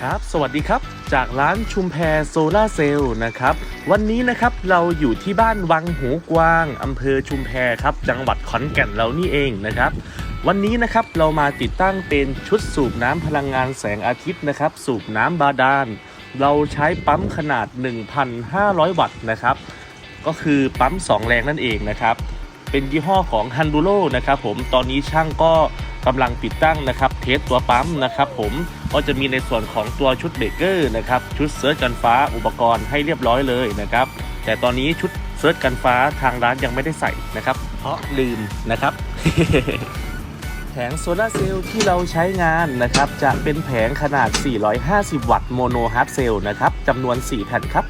ครับสวัสดีครับ จากร้านชุมแพโซลาเซลล์นะครับ วันนี้นะครับเราอยู่ที่บ้านวังหูกวางอำเภอชุมแพครับ จังหวัดขอนแก่นเรานี่เองนะครับ วันนี้นะครับเรามาติดตั้งเป็นชุดสูบน้ำพลังงานแสงอาทิตย์นะครับ สูบน้ำบาดาลเราใช้ปั๊มขนาด 1,500 วัตต์นะครับ ก็คือปั๊ม 2 แรงนั่นเองนะครับ เป็นยี่ห้อของ h a n d u r o นะครับผมตอนนี้ช่างก็ กำลังติดตั้งนะครับเทสตัวปั๊มนะครับผมก็จะมีในส่วนของตัวชุดเบรกเกอร์นะครับชุดเซิร์ชกันฟ้าอุปกรณ์ให้เรียบร้อยเลยนะครับแต่ตอนนี้ชุดเซิร์ชกันฟ้าทางร้านยังไม่ได้ใส่นะครับ เพราะลืมนะครับแผงโซลาร์เซลล์ที่เราใช้งานนะครับ จะเป็นแผงขนาด 450 วัตต์โมโนฮาร์ดเซลล์นะครับจำนวน 4 แผ่นครับ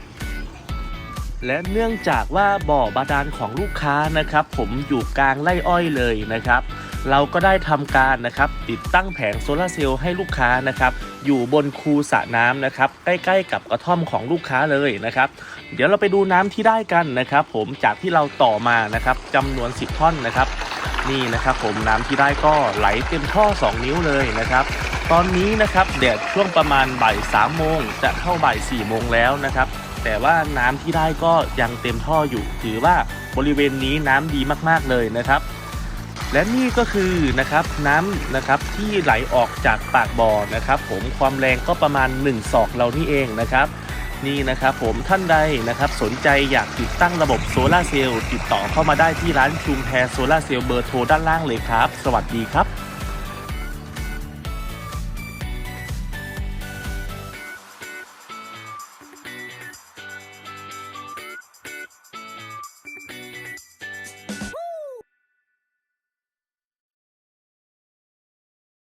และเนื่องจากว่าบ่อบาดาลของลูกค้านะครับ ผมอยู่กลางไร่อ้อยเลยนะครับ เราก็ได้ทำการนะครับติดตั้งแผงโซลาร์เซลล์ให้ลูกค้านะครับอยู่บนคูสระน้ำนะครับใกล้ๆ กับกระท่อมของลูกค้าเลยนะครับเดี๋ยวเราไปดูน้ำที่ได้กันนะครับ ผมจากที่เราต่อมานะครับจำนวน 10 ท่อนนะครับนี่นะครับผมน้ำที่ได้ก็ไหลเต็มท่อ 2 นิ้วเลยนะครับ ตอนนี้นะครับแดดช่วงประมาณบ่าย3โมงจะเข้าบ่าย4โมงแล้วนะครับ แต่ว่าน้ำที่ได้ก็ยังเต็มท่ออยู่ ถือว่าบริเวณนี้น้ำดีมากๆเลยนะครับ และนี่ก็คือนะครับน้ำนะครับที่ไหลออกจากปากบ่อนะครับ ผมความแรงก็ประมาณ 1 ศอกเรานี่เองนะครับนี่นะครับผมท่านใดนะครับสนใจอยากติดตั้งระบบโซลาร์เซลล์ติดต่อเข้ามาได้ที่ร้านชุมแพรโซลาร์เซลล์เบอร์โทรด้านล่างเลยครับ สวัสดีครับ